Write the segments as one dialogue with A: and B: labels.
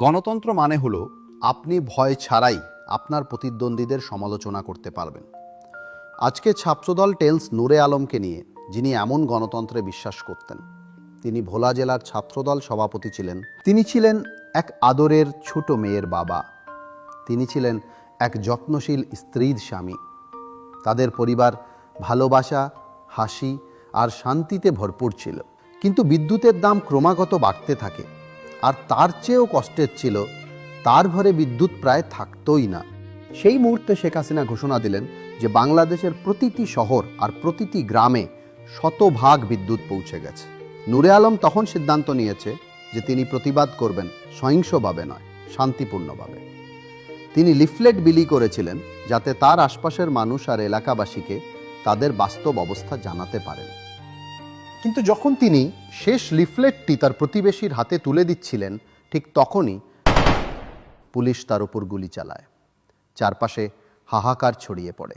A: গণতন্ত্র মানে হলো আপনি ভয় ছাড়াই আপনার প্রতিদ্বন্দ্বীদের সমালোচনা করতে পারবেন। আজকে ছাত্রদল টেলস নূরে আলমকে নিয়ে যিনি এমন গণতন্ত্রে বিশ্বাস করতেন, তিনি ভোলা জেলার ছাত্রদল সভাপতি ছিলেন। তিনি ছিলেন এক আদরের ছোট মেয়ের বাবা। তিনি ছিলেন এক যত্নশীল স্ত্রীর স্বামী। তাদের পরিবার ভালোবাসা, হাসি আর শান্তিতে ভরপুর ছিল। কিন্তু বিদ্যুতের দাম ক্রমাগত বাড়তে থাকে। আর তার চেয়েও কষ্টের ছিল, তার ঘরে বিদ্যুৎ প্রায় থাকতোই না। সেই মুহূর্তে শেখ হাসিনা ঘোষণা দিলেন যে বাংলাদেশের প্রতিটি শহর আর প্রতিটি গ্রামে শতভাগ বিদ্যুৎ পৌঁছে গেছে। নূরে আলম তখন সিদ্ধান্ত নিয়েছে যে তিনি প্রতিবাদ করবেন সহিংসভাবে নয়, শান্তিপূর্ণভাবে। তিনি লিফলেট বিলি করেছিলেন যাতে তার আশপাশের মানুষ আর এলাকাবাসীকে তাদের বাস্তব অবস্থা জানাতে পারেন। কিন্তু যখন তিনি শেষ লিফলেটটি তার প্রতিবেশীর হাতে তুলে দিচ্ছিলেন, ঠিক তখনই পুলিশ তার উপর গুলি চালায়। চারপাশে হাহাকার ছড়িয়ে পড়ে।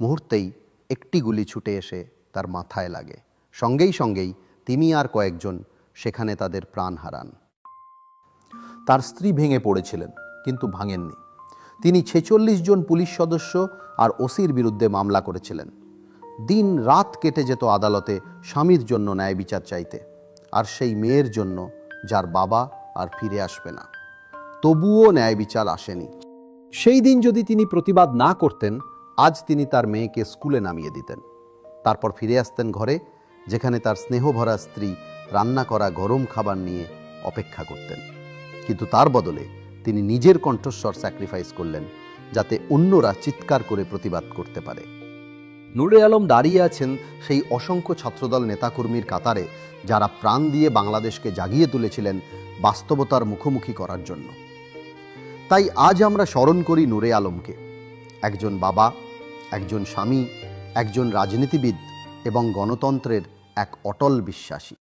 A: মুহূর্তেই একটি গুলি ছুটে এসে তার মাথায় লাগে। সঙ্গেই সঙ্গেই তিনি আর কয়েকজন সেখানে তাদের প্রাণ হারান। তার স্ত্রী ভেঙে পড়েছিলেন, কিন্তু ভাঙেননি। তিনি ছেচল্লিশ জন পুলিশ সদস্য আর ওসির বিরুদ্ধে মামলা করেছিলেন। দিন রাত কেটে যেত আদালতে স্বামীর জন্য ন্যায় বিচার চাইতে, আর সেই মেয়ের জন্য যার বাবা আর ফিরে আসবে না। তবুও ন্যায় বিচার আসেনি। সেই দিন যদি তিনি প্রতিবাদ না করতেন, আজ তিনি তার মেয়েকে স্কুলে নামিয়ে দিতেন। তারপর ফিরে আসতেন ঘরে, যেখানে তার স্নেহভরা স্ত্রী রান্না করা গরম খাবার নিয়ে অপেক্ষা করতেন। কিন্তু তার বদলে তিনি নিজের কণ্ঠস্বর স্যাক্রিফাইস করলেন, যাতে অন্যরা চিৎকার করে প্রতিবাদ করতে পারে। নুরে আলম দাঁড়িয়ে আছেন সেই অসংখ্য ছাত্রদল নেতাকর্মীর কাতারে, যারা প্রাণ দিয়ে বাংলাদেশকে জাগিয়ে তুলেছিলেন বাস্তবতার মুখোমুখি করার জন্য। তাই আজ আমরা স্মরণ করি নুরে আলমকে। একজন বাবা, একজন স্বামী, একজন রাজনীতিবিদ এবং গণতন্ত্রের এক অটল বিশ্বাসী।